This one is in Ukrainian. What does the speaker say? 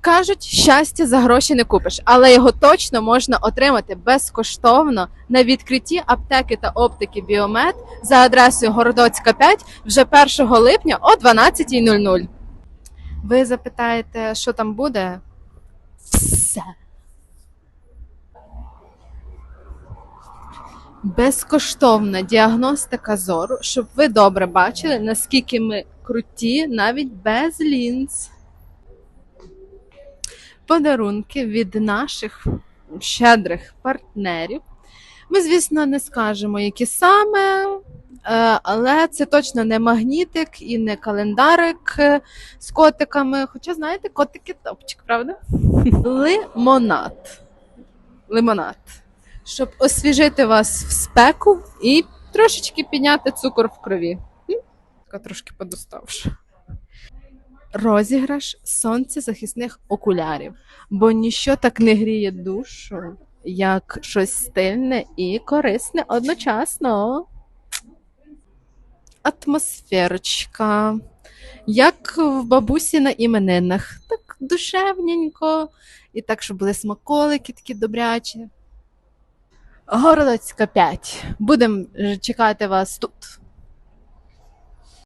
Кажуть, щастя за гроші не купиш, але його точно можна отримати безкоштовно на відкритті аптеки та оптики Біомед за адресою Городоцька 5 вже 1 липня о 12.00. Ви запитаєте, що там буде? Все. Безкоштовна діагностика зору, щоб ви добре бачили, наскільки ми круті навіть без лінз. Подарунки від наших щедрих партнерів. Ми, звісно, не скажемо, які саме, е, але це точно не магнітик і не календарик е, з котиками. Хоча, знаєте, котики топчик, правда? Лимонад. Лимонад. Щоб освіжити вас в спеку і трошечки підняти цукор в крові. Трошки подоставша. Розіграш сонцезахисних окулярів, бо ніщо так не гріє душу, як щось стильне і корисне одночасно. Атмосферочка. Як в бабусі на іменинах. Так душевненько. І так, щоб були смаколики такі добрячі. Городоцька 5. Будемо чекати вас тут.